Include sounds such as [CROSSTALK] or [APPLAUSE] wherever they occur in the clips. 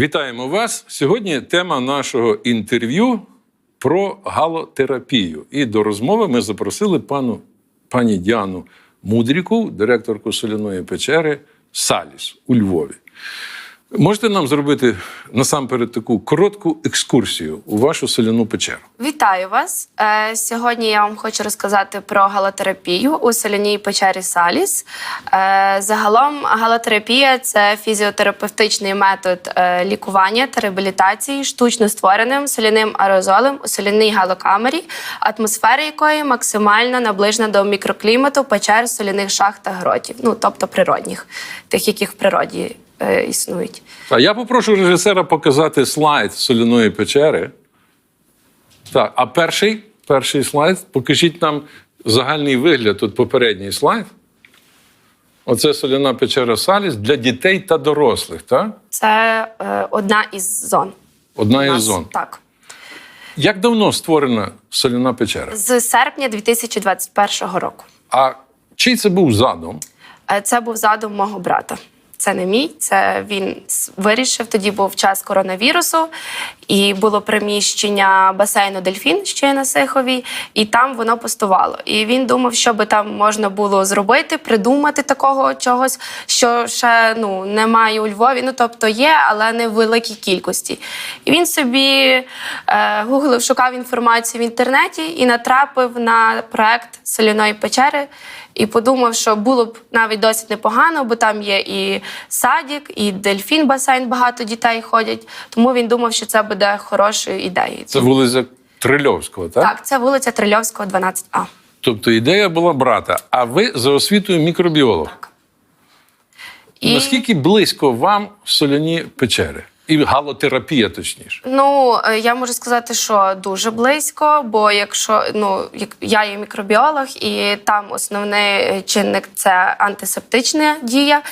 Вітаємо вас. Сьогодні тема нашого інтерв'ю про галотерапію. І до розмови ми запросили пану, пані Діану Мудріку, директорку соляної печери Саліс у Львові. Можете нам зробити насамперед таку коротку екскурсію у вашу соляну печеру? Вітаю вас. Е, Сьогодні я вам хочу розказати про галотерапію у соляній печері Саліс. Е, Загалом галотерапія це фізіотерапевтичний метод е, лікування та реабілітації штучно створеним соляним аерозолем у соляній галокамері, атмосфера якої максимально наближена до мікроклімату печер соляних шахт та гротів, ну тобто природних, тих, які в природі е, існують. А я попрошу режисера показати слайд соляної печери. Так, а перший, перший слайд, покажіть нам загальний вигляд, тут попередній слайд. Оце соляна печера Саліс для дітей та дорослих, так? Це е, одна із зон. Одна із нас. зон. Так. Як давно створена соляна печера? З серпня 2021 року. А чий це був задум? Е, Це був задум мого брата. Це не мій, це він вирішив. Тоді був час коронавірусу, і було приміщення басейну Дельфін ще на Сиховій, і там воно пустувало. І він думав, що би там можна було зробити, придумати такого чогось, що ще ну немає у Львові. Ну тобто є, але не в великій кількості. І він собі е, гуглив, шукав інформацію в інтернеті і натрапив на проект соляної печери. І подумав, що було б навіть досить непогано, бо там є і садик, і дельфін басейн, багато дітей ходять. Тому він думав, що це буде хорошою ідеєю. Це вулиця Трильовського, так? Так, це вулиця Трильовського, 12А. Тобто ідея була брата. А ви за освітою мікробіолог. І... Наскільки близько вам соляні печери? І галотерапія, точніше. Ну, е, я можу сказати, що дуже близько, бо якщо ну як я є мікробіолог, і там основний чинник це антисептична дія,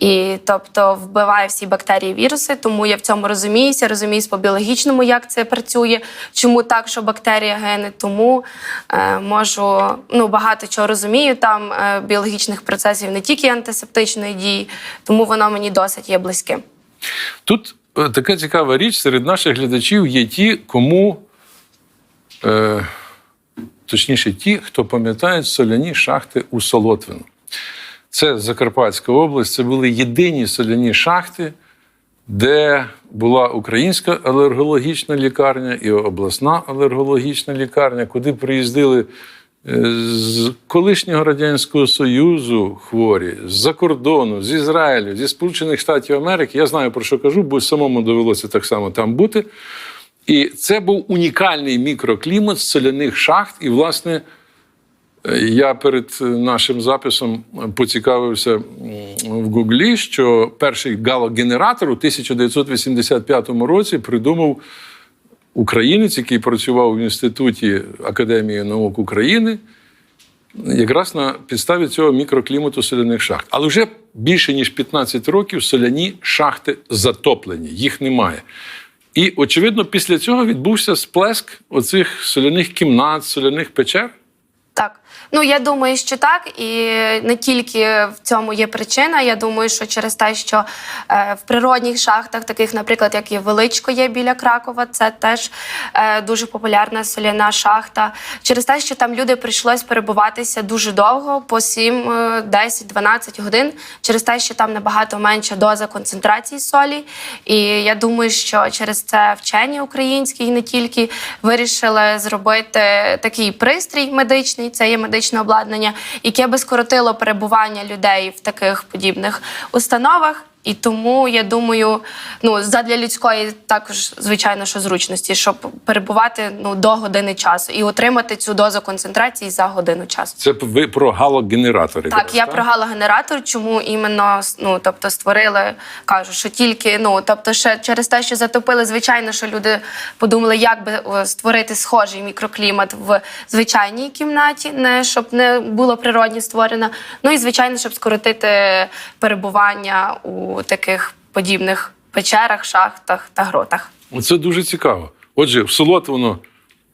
і тобто вбиває всі бактерії, віруси. Тому я в цьому розуміюся, розуміюсь по біологічному, як це працює, чому так, що бактерія гине. Тому е, можу ну багато чого розумію. Там е, біологічних процесів не тільки антисептичної дії, тому воно мені досить є близьким. Тут така цікава річ серед наших глядачів є ті, кому, е, точніше, ті, хто пам'ятають соляні шахти у Солотвину. Це Закарпатська область, це були єдині соляні шахти, де була українська алергологічна лікарня і обласна алергологічна лікарня, куди приїздили е, з колишнього Радянського Союзу хворі, з-за кордону, з Ізраїлю, зі Сполучених Штатів Америки. Я знаю, про що кажу, бо самому довелося так само там бути. І це був унікальний мікроклімат з соляних шахт. І, власне, е, я перед е, нашим записом поцікавився в Гуглі, що перший галогенератор у 1985 році придумав українець, який працював в інституті Академії наук України, якраз на підставі цього мікроклімату соляних шахт. Але вже більше ніж 15 років соляні шахти затоплені, їх немає. І, очевидно, після цього відбувся сплеск оцих соляних кімнат, соляних печер. Ну я думаю, що так, і не тільки в цьому є причина. Я думаю, що через те, що е, в природних шахтах, таких, наприклад, як є Величко, є біля Кракова, це теж е, дуже популярна соляна шахта. Через те, що там люди прийшлось перебуватися дуже довго, по 7, е, 10, 12 годин, через те, що там набагато менша доза концентрації солі. І я думаю, що через це вчені українські і не тільки вирішили зробити такий пристрій медичний, це є медичне обладнання, яке би скоротило перебування людей в таких подібних установах. І тому я думаю, ну задля людської також звичайно, що зручності, щоб перебувати ну до години часу і отримати цю дозу концентрації за годину часу. Це ви про галогенератори. Так, я про галогенератор, чому іменно ну тобто створили, кажу, що тільки ну тобто, ще через те, що затопили, звичайно, що люди подумали, як би створити схожий мікроклімат в звичайній кімнаті, не щоб не було природні створено. Ну і звичайно, щоб скоротити перебування у таких подібних печерах, шахтах та гротах. Це дуже цікаво. Отже, в Солотвино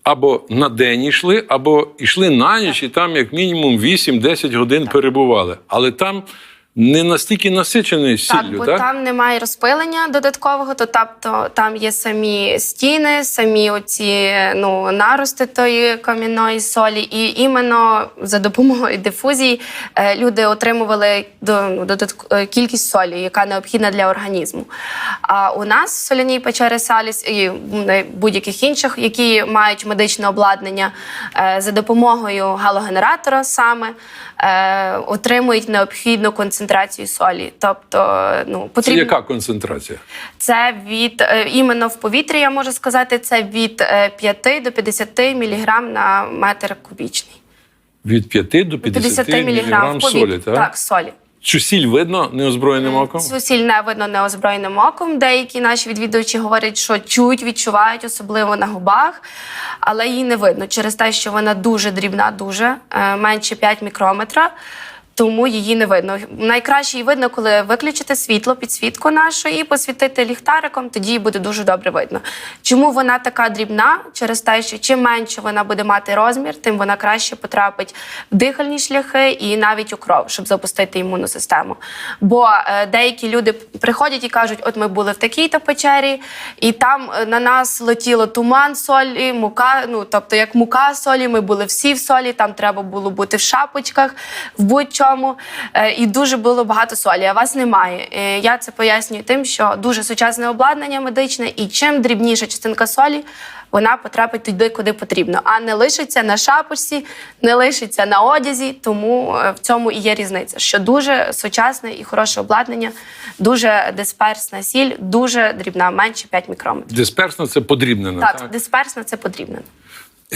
або на день йшли, або йшли на ніч, і там як мінімум 8-10 годин перебували. Але там не настільки насичений Так, сіллю, бо так? там немає розпилення додаткового, то тобто там є самі стіни, самі оці ну нарости тої кам'яної солі, і іменно за допомогою дифузії е, люди отримували ну, додатк- е, кількість солі, яка необхідна для організму. А у нас в соляній печері Саліс і м, будь-яких інших, які мають медичне обладнання, е, за допомогою галогенератора саме е, отримують необхідну концентрацію солі. Тобто, ну Це яка концентрація? це від е, іменно в повітрі, я можу сказати, це від е, 5 до 50 міліграм на метр кубічний. Від 5 до 50, 50 міліграм мг солі, так? Так, солі. Цю сіль видно неозброєним оком? Цю сіль не видно неозброєним оком. Деякі наші відвідувачі говорять, що чують, відчувають, особливо на губах, але її не видно через те, що вона дуже дрібна, дуже е, менше 5 мікрометра. Тому її не видно. Найкраще її видно, коли виключити світло, підсвітку нашу і посвітити ліхтариком, тоді її буде дуже добре видно. Чому вона така дрібна? Через те, що чим менше вона буде мати розмір, тим вона краще потрапить в дихальні шляхи і навіть у кров, щоб запустити імунну систему. Бо е, деякі люди приходять і кажуть: от ми були в такій-то печері, і там е, на нас летіло туман солі, мука, ну тобто як мука солі, ми були всі в солі, там треба було бути в шапочках, в будь-чому. Е, і дуже було багато солі, а вас немає. Е, я це пояснюю тим, що дуже сучасне обладнання медичне, і чим дрібніша частинка солі, вона потрапить туди, куди потрібно, а не лишиться на шапочці, не лишиться на одязі. Тому е, в цьому і є різниця, що дуже сучасне і хороше обладнання, дуже дисперсна сіль, дуже дрібна, менше 5 мікрометрів. Дисперсно це подрібнено, Так, так? дисперсна це потрібно.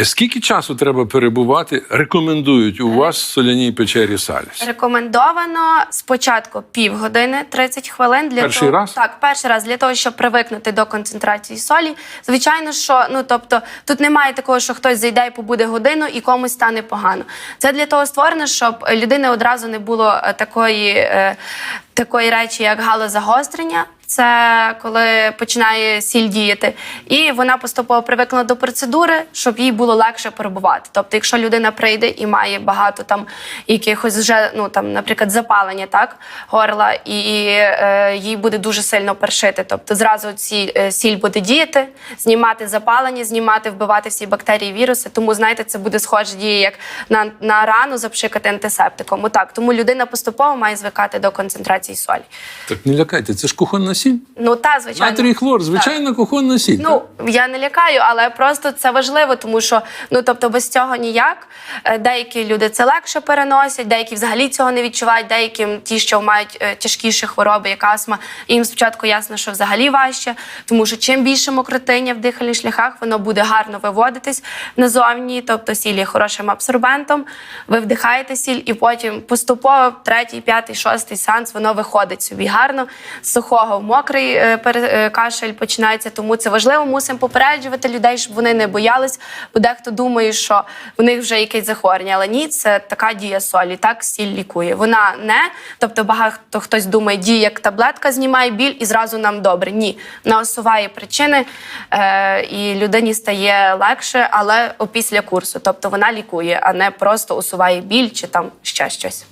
Скільки часу треба перебувати, рекомендують у вас в соляній печері Саліс? Рекомендовано спочатку півгодини 30 хвилин для Перший того, раз? так, перший раз для того, щоб привикнути до концентрації солі. Звичайно, що ну тобто тут немає такого, що хтось зайде і побуде годину і комусь стане погано. Це для того створено, щоб людини одразу не було е, такої, е, такої речі, як галозагострення. Це коли починає сіль діяти, і вона поступово привикла до процедури, щоб їй було легше перебувати. Тобто, якщо людина прийде і має багато там якихось вже, ну там, наприклад, запалення, так горла, і е, їй буде дуже сильно першити. Тобто, зразу ці е, сіль буде діяти, знімати запалення, знімати, вбивати всі бактерії, віруси. Тому знаєте, це буде схоже діє як на, на рану запшикати антисептиком. Отак. Тому людина поступово має звикати до концентрації солі. Так не лякайте, це ж кухонна сіль. Ну та звичайно. Натрій хлор, звичайна кухонна сіль. Ну я не лякаю, але просто це важливо, тому що ну тобто без цього ніяк. Е, Деякі люди це легше переносять, деякі взагалі цього не відчувають. Деякі ті, що мають е, тяжкіші хвороби, як астма, їм спочатку ясно, що взагалі важче, тому що чим більше мокротиння в дихальних шляхах, воно буде гарно виводитись назовні. Тобто сіль є хорошим абсорбентом. Ви вдихаєте сіль, і потім поступово третій, п'ятий, шостий сеанс воно виходить собі гарно з сухого мокрий е, е, кашель починається. Тому це важливо. Мусимо попереджувати людей, щоб вони не боялись. Бо дехто думає, що в них вже якесь захворювання. Але ні, це така дія солі. Так сіль лікує. Вона не, тобто багато хтось думає, діє як таблетка, знімає біль і зразу нам добре. Ні, вона усуває причини е, і людині стає легше, але опісля курсу. Тобто вона лікує, а не просто усуває біль чи там ще щось.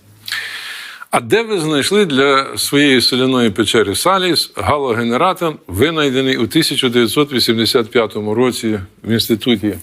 А де ви знайшли для своєї соляної печери Саліс галогенератор, винайдений у 1985 році в інституті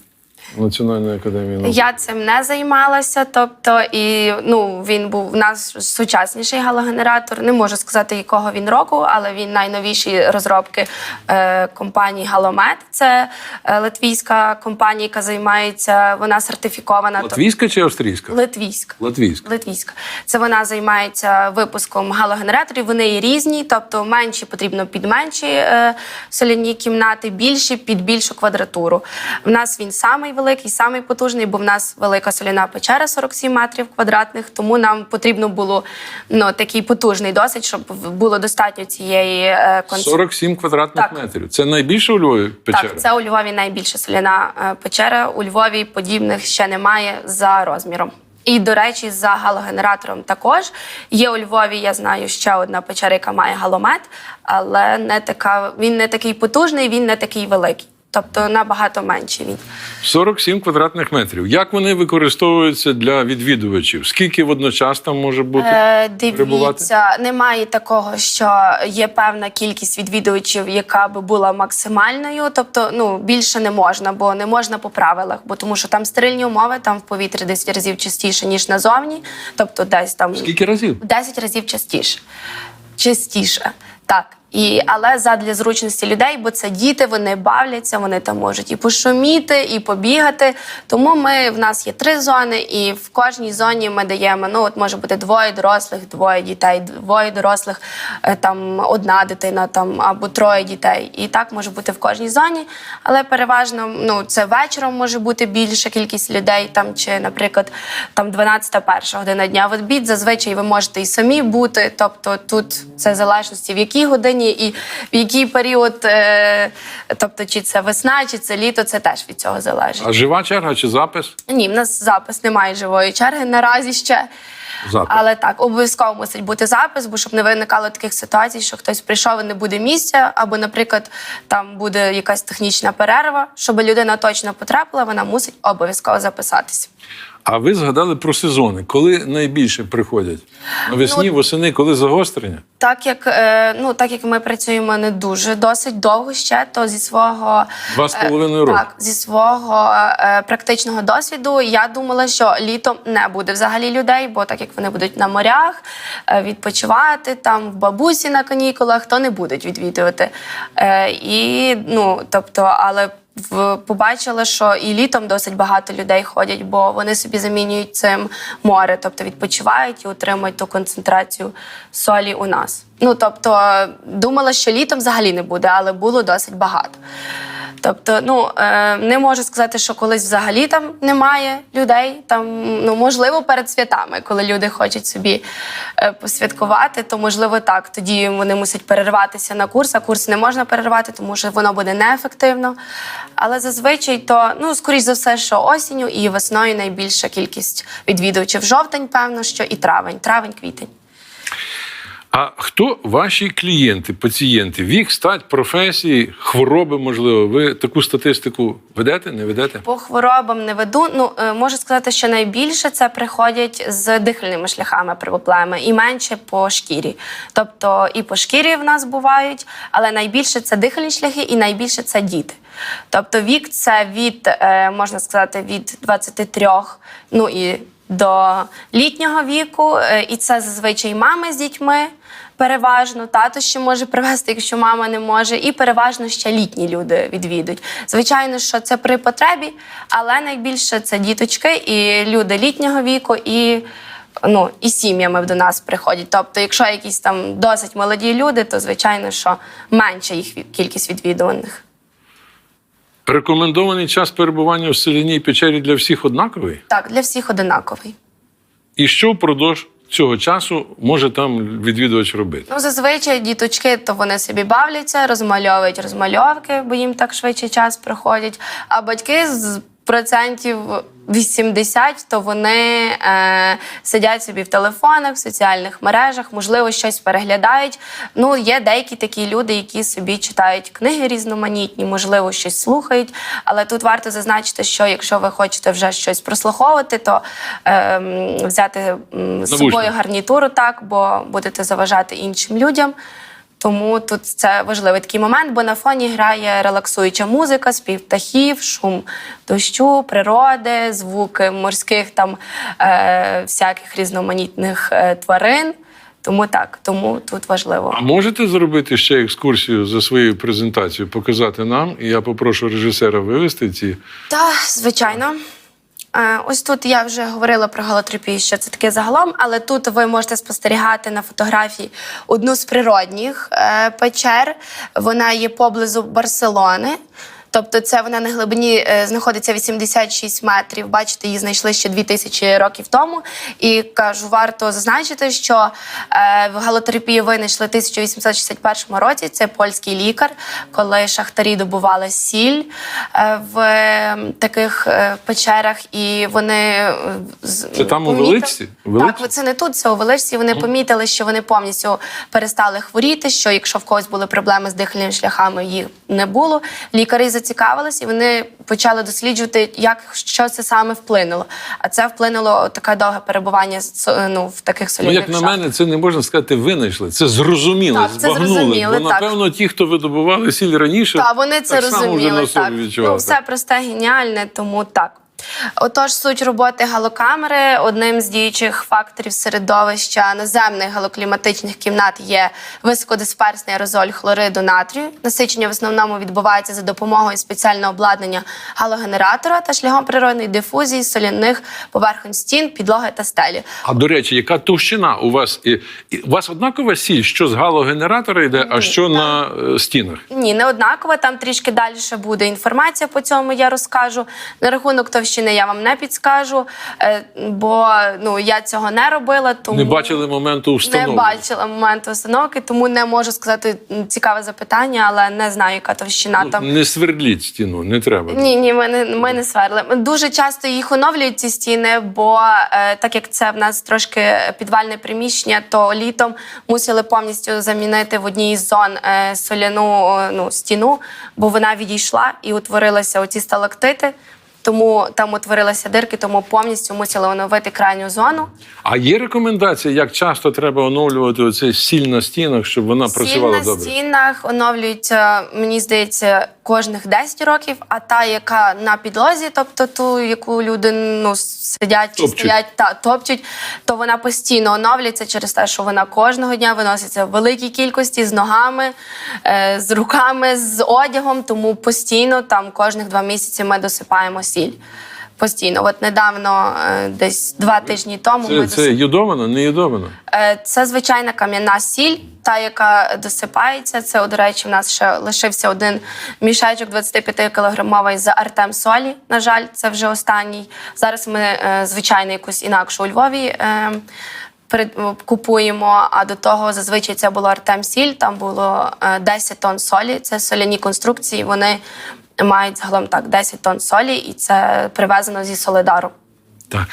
Національної академії наук? Я цим не займалася, тобто і ну він був у нас сучасніший галогенератор. Не можу сказати, якого він року, але він найновіші розробки е, компанії Галомет. Це е, латвійська компанія, яка займається. Вона сертифікована. тобто- Латвійська чи австрійська? Литвійська. Латвійська. Литвійська. Це вона займається випуском галогенераторів. Вони є різні, тобто менші потрібно під менші е, соляні кімнати, більші під більшу квадратуру. В нас він самий великий, самий потужний, бо в нас велика соляна печера 47 метрів квадратних. Тому нам потрібно було ну, такий потужний досить, щоб було достатньо цієї е, концентрації. 47 квадратних Так. метрів. Це найбільше у Львові печера? Так, це у Львові найбільша соляна е, печера. У Львові подібних ще немає за розміром. І, до речі, за галогенератором також є у Львові. Я знаю ще одна печера, яка має галомет, але не така. Він не такий потужний, він не такий великий. Тобто набагато менший він. 47 квадратних метрів. Як вони використовуються для відвідувачів? Скільки водночас там може бути? Е, перебувати? дивіться, немає такого, що є певна кількість відвідувачів, яка би була максимальною. Тобто, ну більше не можна, бо не можна по правилах, бо тому що там стерильні умови, там в повітрі 10 разів частіше ніж назовні. Тобто, десь там Скільки разів? в 10 разів частіше. Частіше. Так. І, але задля зручності людей, бо це діти, вони бавляться, вони там можуть і пошуміти, і побігати. Тому ми в нас є три зони, і в кожній зоні ми даємо. Ну, от може бути двоє дорослих, двоє дітей, двоє дорослих, е, там одна дитина, там або троє дітей. І так може бути в кожній зоні. Але переважно ну, це вечором може бути більша кількість людей, там чи, наприклад, там 12 перша година дня в обід. Зазвичай ви можете і самі бути. Тобто тут це залежності в якій годині і в який період, е, тобто чи це весна, чи це літо, це теж від цього залежить. А жива черга чи запис? Ні, в нас запис немає живої черги наразі ще. Запис. Але так, обов'язково мусить бути запис, бо щоб не виникало таких ситуацій, що хтось прийшов і не буде місця, або, наприклад, там буде якась технічна перерва. Щоб людина точно потрапила, вона мусить обов'язково записатися. А ви згадали про сезони. Коли найбільше приходять? Навесні, Ну, восени, коли загострення? Так як е, ну так як ми працюємо не дуже досить довго ще, то зі свого Два з е, половиною роки. Так, зі свого е, практичного досвіду я думала, що літом не буде взагалі людей, бо так як вони будуть на морях е, відпочивати там в бабусі на канікулах, то не будуть відвідувати. Е, і ну тобто, але. Побачила, що і літом досить багато людей ходять, бо вони собі замінюють цим море, тобто відпочивають і отримують ту концентрацію солі у нас. Ну тобто думала, що літом взагалі не буде, але було досить багато. Тобто, ну е, не можу сказати, що колись взагалі там немає людей. Там ну можливо перед святами, коли люди хочуть собі е, посвяткувати, то можливо так. Тоді вони мусять перерватися на курс, а курс не можна перервати, тому що воно буде неефективно. Але зазвичай то ну скоріш за все, що осінню і весною найбільша кількість відвідувачів. Жовтень, певно, що і травень, травень, квітень. А хто ваші клієнти, пацієнти? Вік, стать, професії, хвороби, можливо. Ви таку статистику ведете, не ведете? По хворобам не веду. Ну е, можу сказати, що найбільше це приходять з дихальними шляхами проблеми і менше по шкірі. Тобто і по шкірі в нас бувають, але найбільше це дихальні шляхи, і найбільше це діти. Тобто вік це від, е, можна сказати, від 23, ну і до літнього віку, Е, і це зазвичай мами з дітьми. Переважно тато ще може привезти, якщо мама не може, і переважно ще літні люди відвідують. Звичайно, що це при потребі, але найбільше це діточки і люди літнього віку, і ну і сім'ями до нас приходять. Тобто, якщо якісь там досить молоді люди, то звичайно, що менша їх кількість відвідуваних. Рекомендований час перебування в селяній печері для всіх однаковий? Так, для всіх одинаковий. І що впродовж цього часу може там відвідувач робити? Ну, зазвичай діточки, то вони собі бавляться, розмальовують розмальовки, бо їм так швидше час приходять. А батьки з процентів 80, то вони е, сидять собі в телефонах, в соціальних мережах, можливо, щось переглядають. Ну, є деякі такі люди, які собі читають книги різноманітні, можливо, щось слухають. Але тут варто зазначити, що якщо ви хочете вже щось прослуховувати, то е, взяти з собою гарнітуру, так, бо будете заважати іншим людям. Тому тут це важливий такий момент, бо на фоні грає релаксуюча музика, спів птахів, шум дощу, природи, звуки морських там е, всяких різноманітних е, тварин. Тому так, тому тут важливо. А можете зробити ще екскурсію за своєю презентацією, показати нам? І я попрошу режисера вивести ці. Та, звичайно. Ось тут я вже говорила про галотропію, що це таке загалом, але тут ви можете спостерігати на фотографії одну з природних е, печер. Вона є поблизу Барселони. Тобто, це вона на глибині е, знаходиться 86 метрів. Бачите, її знайшли ще 2000 років тому. І кажу, варто зазначити, що е, в галотерапію винайшли в 1861 році. Це польський лікар, коли шахтарі добували сіль е, в таких печерах, і вони з- Це там помітили- Величці? У Величці? Так, це не тут, це у Величці. Вони помітили, що вони повністю перестали хворіти. Що якщо в когось були проблеми з дихальними шляхами, їх не було. Лікарі за зацікавилися і вони почали досліджувати, як що це саме вплинуло. А це вплинуло таке довге перебування ну, в таких Ну, Як шахтах. на мене, це не можна сказати, винайшли. Це зрозуміло, Так, це зрозуміло. зрозуміли, Бо, так. напевно, ті, хто видобували сіль раніше, Так, вони це так само вже на розуміли. собі Так. Ну, все просте, геніальне, тому так. Отож, суть роботи галокамери одним з діючих факторів середовища наземних галокліматичних кімнат є високодисперсний аерозоль хлориду натрію. Насичення в основному відбувається за допомогою спеціального обладнання галогенератора та шляхом природної дифузії соляних поверхонь стін, підлоги та стелі. А до речі, яка товщина у вас? І, і, у вас однакова сіль, що з галогенератора йде, а що на е, стінах? Ні, не однаково. Там трішки далі буде інформація по цьому. Я розкажу. На рахунок товщини я вам не підскажу, е, бо ну я цього не робила. Тому Не бачили моменту не бачила моменту установки, тому не можу сказати цікаве запитання, але не знаю, яка товщина там. Не свердліть стіну, не треба. Ні, ні, ми не, ми не сверли. Дуже часто їх оновлюють ці стіни, бо е, так як це в нас трошки підвальне приміщення, то літом мусили повністю замінити в одній із зон е, соляну ну, стіну, бо вона відійшла і утворилися оці сталактити. Тому там утворилися дирки, тому повністю мусили оновити крайню зону. А є рекомендація, як часто треба оновлювати оцей сіль на стінах, щоб вона Сіль працювала на добре? стінах оновлюється, мені здається, кожних 10 років, а та, яка на підлозі, тобто ту, яку люди ну, сидять чи Топчуть. стоять та топчуть, то вона постійно оновлюється через те, що вона кожного дня виноситься в великій кількості з ногами, е, з руками, з одягом. Тому постійно там кожних два місяці ми досипаємо сіль. Постійно, от недавно, е, десь два тижні тому, ми Це, це йодовано, не йодовано? Е, Це звичайна кам'яна сіль, та яка досипається. Це, до речі, в нас ще лишився один мішечок 25-кілограмовий з Артем Солі. На жаль, це вже останній. Зараз ми е, звичайно якусь інакшу у Львові. Купуємо, а до того зазвичай це було Артем Сіль. Там було е, 10 тонн солі. Це соляні конструкції. Вони мають загалом так 10 тонн солі, і це привезено зі Солидару. Так.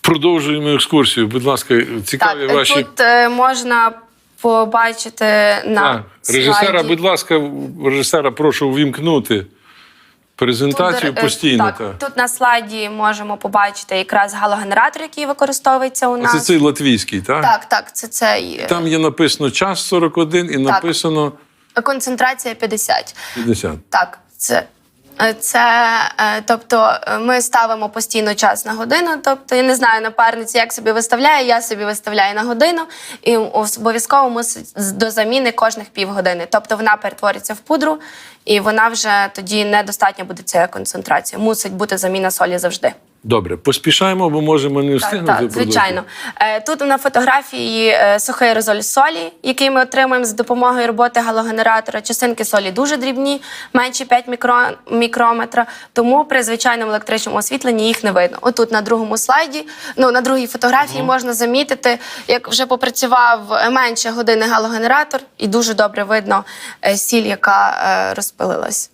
Продовжуємо екскурсію. Будь ласка, цікаві Так, ваші. тут е, можна побачити на Так, режисера, слайді. будь ласка, режисера, прошу увімкнути презентацію Тут, е, постійно. Так, Так. тут на слайді можемо побачити якраз галогенератор, який використовується у нас. Це цей латвійський, так? Так, так, це цей е, Там є написано час 41 і написано концентрація 50. 50. Так, це. Це, е, тобто, е, ми ставимо постійно час на годину. Тобто, я не знаю, напарниця як собі виставляє, я собі виставляю на годину, і обов'язково мусить до заміни кожних півгодини. Тобто вона перетвориться в пудру, і вона вже тоді недостатня буде ця концентрація. Мусить бути заміна солі завжди. Добре, поспішаємо, бо можемо не встигнути. так, продовжити. звичайно. Е, Тут на фотографії е, сухий аерозоль солі, який ми отримуємо з допомогою роботи галогенератора. Частинки солі дуже дрібні, менші 5 мікро, мікрометра, тому при звичайному електричному освітленні їх не видно. Отут на другому слайді, ну на другій фотографії можна замітити, як вже попрацював е, менше години галогенератор, і дуже добре видно сіль, яка розпилилась.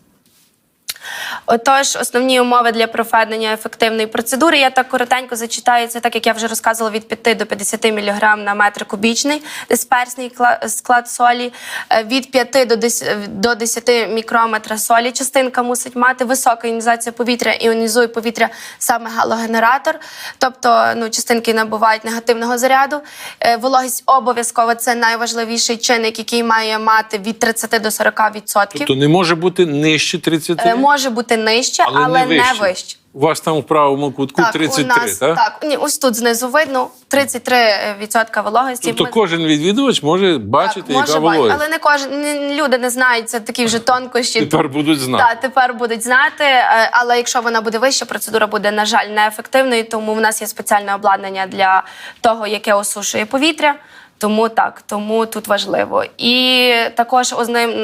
Отож, основні умови для проведення ефективної процедури. Я так коротенько зачитаю це, так як я вже розказувала, від 5 до 50 мг на метр кубічний дисперсний склад солі, Е, від 5 до 10, до 10 мікрометра солі. Частинка мусить мати висока іонізація повітря, іонізує повітря саме галогенератор, тобто ну, частинки набувають негативного заряду. Е, Вологість обов'язково це найважливіший чинник, який має мати від 30 до 40 відсотків. Тобто не може бути нижче 30, Е, Може бути нижче, але, не вище. У вас там в правому кутку 33, у нас, так? так? Ні, ось тут знизу видно 33% вологості. Тобто Ми- кожен відвідувач може бачити, так, яка вологість. але не кожен не- люди не знають це такі вже тонкощі. Тепер будуть знати. Так, тепер будуть знати. е, Але якщо вона буде вища, процедура буде, на жаль, неефективною, тому в нас є спеціальне обладнання для того, яке осушує повітря. Тому так, тому тут важливо. І також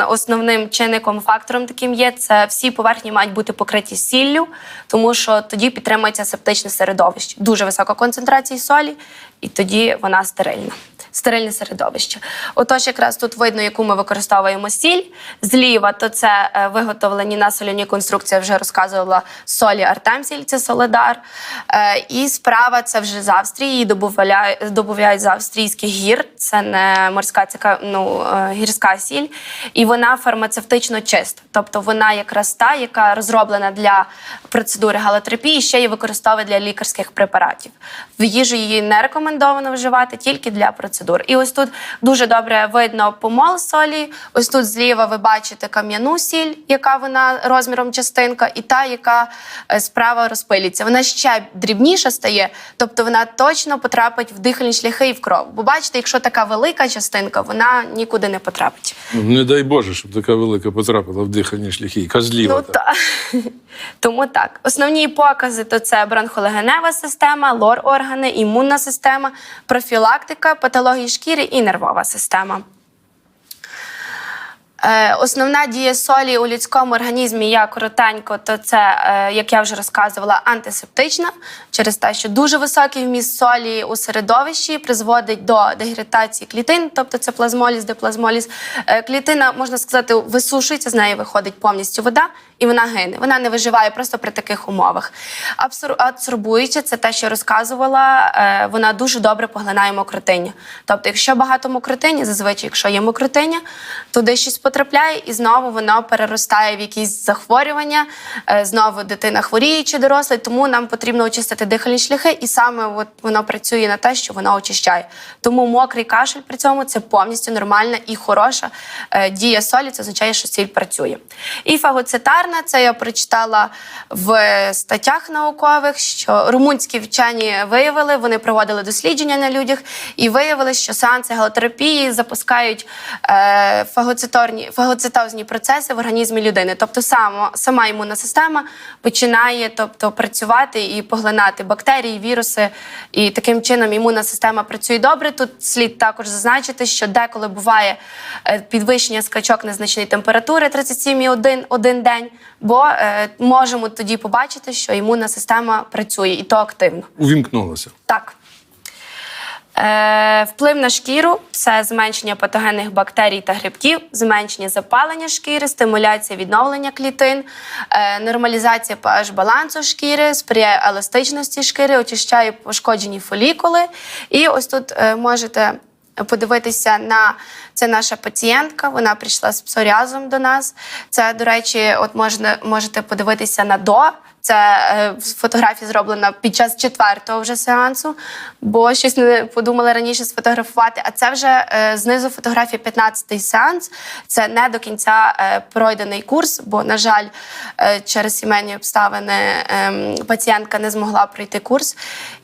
основним чинником, фактором таким є, це всі поверхні мають бути покриті сіллю, тому що тоді підтримується септичне середовище. Дуже висока концентрація солі, і тоді вона стерильна. Стерильне середовище. Отож, якраз тут видно, яку ми використовуємо сіль. Зліва то це е, виготовлені на соляній конструкції, вже розказувала солі Артемсіль, це Соледар. І справа це вже з Австрії, її добувають, з австрійських гір. Це не морська це ну, е, гірська сіль, і вона фармацевтично чиста. Тобто вона якраз та, яка розроблена для процедури галотерапії, ще й використовує для лікарських препаратів. В їжу її не рекомендовано вживати тільки для процедур. І ось тут дуже добре видно помол солі. Ось тут зліва ви бачите кам'яну сіль, яка вона розміром частинка, і та, яка е, справа розпилюється. Вона ще дрібніша стає, тобто вона точно потрапить в дихальні шляхи і в кров. Бо бачите, якщо така велика частинка, вона нікуди не потрапить. Ну, не дай Боже, щоб така велика потрапила в дихальні шляхи. Яка. Ну так. [LAUGHS] Тому так. Основні покази то це бронхолегенева система, лор-органи, імунна система, профілактика, патології шкіри і нервова система. Е, Основна дія солі у людському організмі, я коротенько, то це, е, як я вже розказувала, антисептична, через те, що дуже високий вміст солі у середовищі призводить до дегідратації клітин, тобто це плазмоліз, деплазмоліз. Е, Клітина, можна сказати, висушується, з неї виходить повністю вода, і вона гине. Вона не виживає просто при таких умовах. Абсор- Адсорбуюча, це те, що розказувала, е, вона дуже добре поглинає мокротиння. Тобто, якщо багато мокротиння, зазвичай, якщо є мокротиння, туди щось потрапляє, і знову воно переростає в якісь захворювання. е, Знову дитина хворіє чи дорослий, тому нам потрібно очистити дихальні шляхи, і саме от воно працює на те, що воно очищає. Тому мокрий кашель при цьому це повністю нормальна і хороша е, дія солі. Це означає, що сіль працює. І фагоцитарна, це я прочитала в статтях наукових, що румунські вчені виявили, вони проводили дослідження на людях і виявили, що сеанси галотерапії запускають е, фагоциторні, фагоцитозні процеси в організмі людини. Тобто сама, сама імунна система починає тобто, працювати і поглинати бактерії, віруси. І таким чином імунна система працює добре. Тут слід також зазначити, що деколи буває е, підвищення скачок незначної температури 37,1 один день, бо е, можемо тоді побачити, що імунна система працює і то активно. Увімкнулася. Так. Е, вплив на шкіру це зменшення патогенних бактерій та грибків, зменшення запалення шкіри, стимуляція відновлення клітин, е, нормалізація pH балансу шкіри, сприяє еластичності шкіри, очищає пошкоджені фолікули. І ось тут е, можете подивитися на це наша пацієнтка. Вона прийшла з псоріазом до нас. Це, до речі, от можна можете подивитися на до. Це е, фотографія зроблена під час четвертого вже сеансу, бо щось не подумали раніше сфотографувати. А це вже е, знизу фотографія 15-й сеанс. Це не до кінця е, пройдений курс, бо, на жаль, через сімейні обставини е, пацієнтка не змогла пройти курс.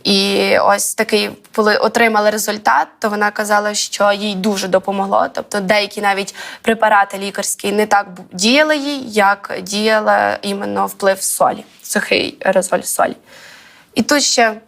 І ось такий, коли отримали результат, то вона казала, що їй дуже допомогло. Тобто деякі навіть препарати лікарські не так діяли їй, як діяла іменно вплив солі, сухий аерозоль солі. І тут ще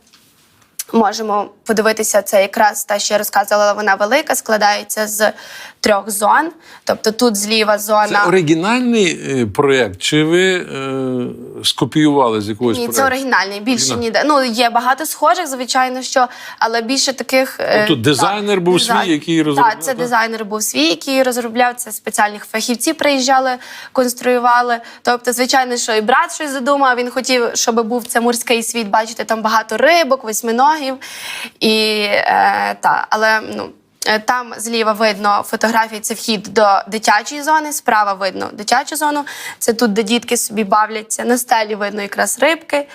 можемо подивитися, це якраз те, що я розказувала, вона велика, складається з трьох зон. Тобто тут зліва зона. Це оригінальний е, проєкт, чи ви е, скопіювали з якогось Ні, проєкту? це оригінальний. Більше ніде. Ну є багато схожих, звичайно, що але більше таких. е, Тобто дизайнер був свій, який розробляв, Так, це так? дизайнер був свій, який розробляв це. Спеціальних фахівці приїжджали, конструювали. Тобто, звичайно, що і брат щось задумав. Він хотів, щоб був це морський світ. Бачите, там багато рибок, восьминогів. І е, та, але ну. е, Там зліва видно фотографії, це вхід до дитячої зони, справа видно дитячу зону. Це тут, де дітки собі бавляться. На стелі видно якраз рибки.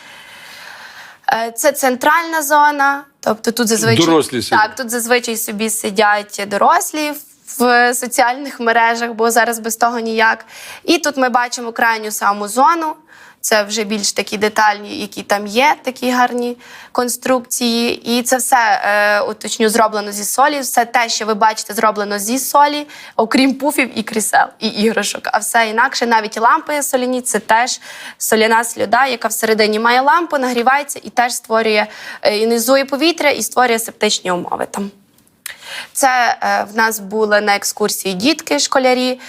Е, Це центральна зона, тобто тут зазвичай Дорослі сидять. так, тут зазвичай собі сидять дорослі в соціальних мережах, бо зараз без того ніяк. І тут ми бачимо крайню саму зону. Це вже більш такі детальні, які там є, такі гарні конструкції. І це все е, уточню зроблено зі солі. Все те, що ви бачите, зроблено зі солі, окрім пуфів і крісел, і іграшок. А все інакше, навіть лампи соляні, це теж соляна сльода, яка всередині має лампу, нагрівається і теж створює, е, іонізує повітря і створює септичні умови там. Це е, в нас були на екскурсії дітки, школярі.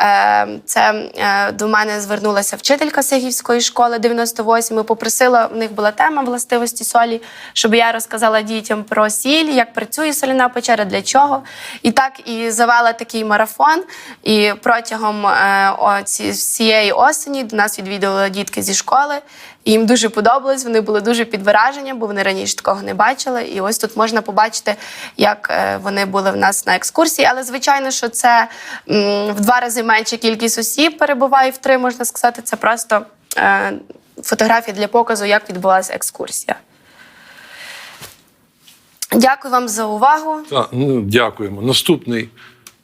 Е, це е, до мене звернулася вчителька Сигівської школи 98 і попросила, в них була тема властивості солі, щоб я розказала дітям про сіль, як працює соляна печера, для чого. І так і завела такий марафон. І протягом е, о, ці, всієї осені до нас відвідували дітки зі школи. І їм дуже подобалось, вони були дуже під враженням, бо вони раніше такого не бачили. І ось тут можна побачити, як е, вони були в нас на екскурсії. Але звичайно, що це в два рази менша кількість осіб перебуває в три, можна сказати. Це просто е, фотографії для показу, як відбулася екскурсія. Дякую вам за увагу. Так, ну, дякуємо. Наступний.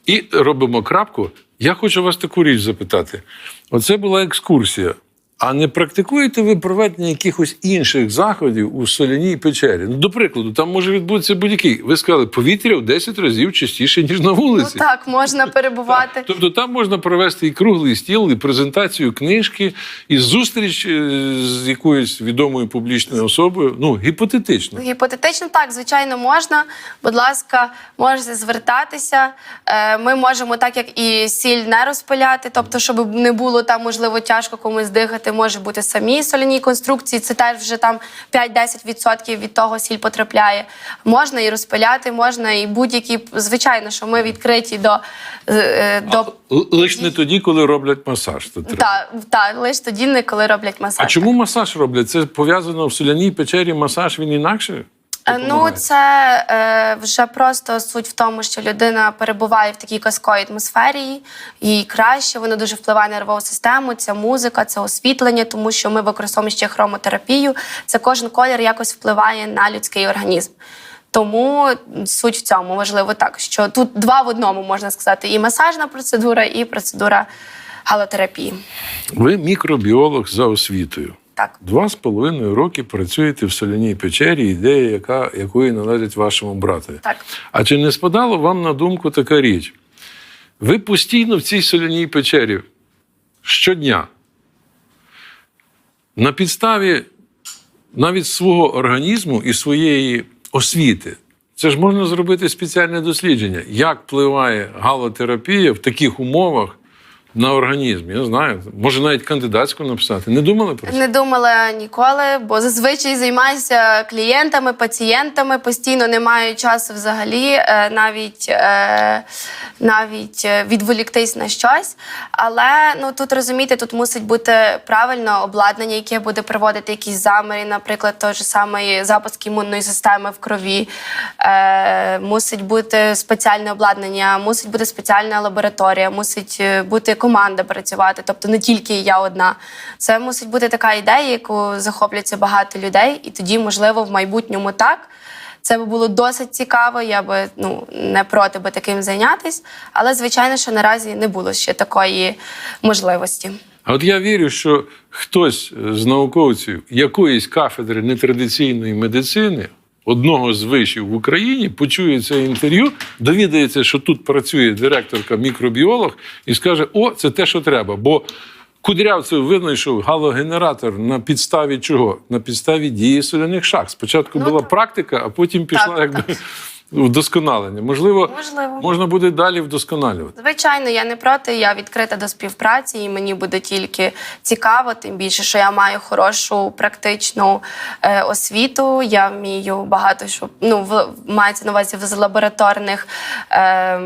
І робимо крапку. Я хочу вас таку річ запитати. Оце була екскурсія. А не практикуєте ви проведення якихось інших заходів у соляній печері? Ну, до прикладу, там може відбутися будь-який. Ви сказали, повітря в 10 разів частіше, ніж на Ну вулиці. так, можна [LAUGHS] перебувати. Тобто там можна провести і круглий стіл, і презентацію книжки, і зустріч е, з якоюсь відомою публічною особою. Ну, гіпотетично. Гіпотетично, так, звичайно, можна. Будь ласка, можете звертатися. Е, Ми можемо, так як і сіль не розпиляти, тобто, щоб не було там, можливо, тяжко комусь дихати, може бути самі соляні конструкції. Це теж вже там 5-10% від того сіль потрапляє. Можна і розпиляти, можна і будь-які. Звичайно, що ми відкриті до. е, до... Лиш не тоді, коли роблять масаж. То треба. Та, та, лише тоді не коли роблять масаж. А чому масаж роблять? Це пов'язано в соляній печері масаж, він інакше? Е, Ну, це е, вже просто суть в тому, що людина перебуває в такій казковій атмосфері, їй краще, воно дуже впливає на нервову систему. Це музика, це освітлення, тому що ми використовуємо ще хромотерапію. Це кожен колір якось впливає на людський організм. Тому суть в цьому важливо так, що тут два в одному можна сказати: і масажна процедура, і процедура галотерапії. Ви мікробіолог за освітою. Так. Два з половиною роки працюєте в соляній печері, ідея, яка, якої належить вашому братові. Так. А чи не спадало вам на думку така річ? Ви постійно в цій соляній печері щодня. На підставі навіть свого організму і своєї освіти. Це ж можна зробити спеціальне дослідження, як впливає галотерапія в таких умовах на організм. Я знаю, може навіть кандидатську написати. Не думали про це? Не думала ніколи, бо зазвичай займаюся клієнтами, пацієнтами, постійно не маю часу взагалі е, навіть, е, навіть е, відволіктись на щось. Але ну тут розумієте, тут мусить бути правильно обладнання, яке буде проводити якісь заміри, наприклад, той же самий запуск імунної системи в крові. Мусить бути спеціальне обладнання, мусить бути спеціальна лабораторія, мусить бути команда працювати, тобто не тільки я одна. Це мусить бути така ідея, яку захопляться багато людей, і тоді, можливо, в майбутньому так. Це би було досить цікаво, я би ну не проти би таким зайнятися, але звичайно, що наразі не було ще такої можливості. А от я вірю, що хтось з науковців якоїсь кафедри нетрадиційної медицини, одного з вишів в Україні, почує це інтерв'ю, довідається, що тут працює директорка мікробіолог, і скаже: О, це те, що треба. Бо Кудрявцев винайшов галогенератор на підставі чого? На підставі дії соляних шах. Спочатку Ну, була так. практика, а потім пішла Так, якби так. Вдосконалення. Можливо, Можливо. можна буде далі вдосконалювати. Звичайно, я не проти, я відкрита до співпраці, і мені буде тільки цікаво, тим більше, що я маю хорошу практичну е, освіту. Я вмію багато що ну, в, мається на увазі з лабораторних. Е,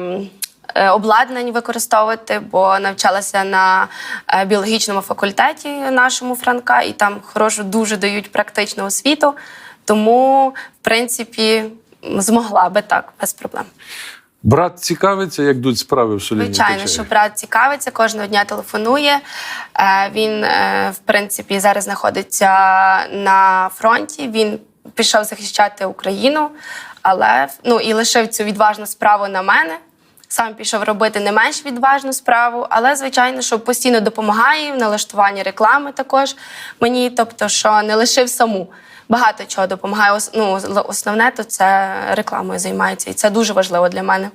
е, Обладнань використовувати, бо навчалася на е, біологічному факультеті нашому Франка, і там хорошу дуже дають практичну освіту. Тому, в принципі, змогла би так без проблем. Брат цікавиться, як йдуть справи в соляній Звичайно, що брат цікавиться, кожного дня телефонує. Е, Він, е, в принципі, зараз знаходиться на фронті. Він пішов захищати Україну, але ну і лишив цю відважну справу на мене. Сам пішов робити не менш відважну справу, але звичайно, що постійно допомагає в налаштуванні реклами також мені, тобто, що не лишив саму. Багато чого допомагає. Ну, основне то це рекламою займається, і це дуже важливо для мене.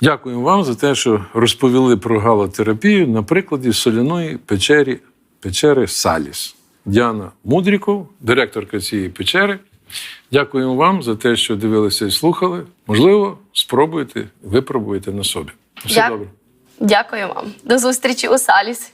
Дякуємо вам за те, що розповіли про галотерапію на прикладі соляної печері, печери Саліс. Діана Мудріков, директорка цієї печери, Дякуємо вам за те, що дивилися і слухали. Можливо, спробуйте, випробуйте на собі. Все Дя- добре. Дякую вам. До зустрічі у Саліс.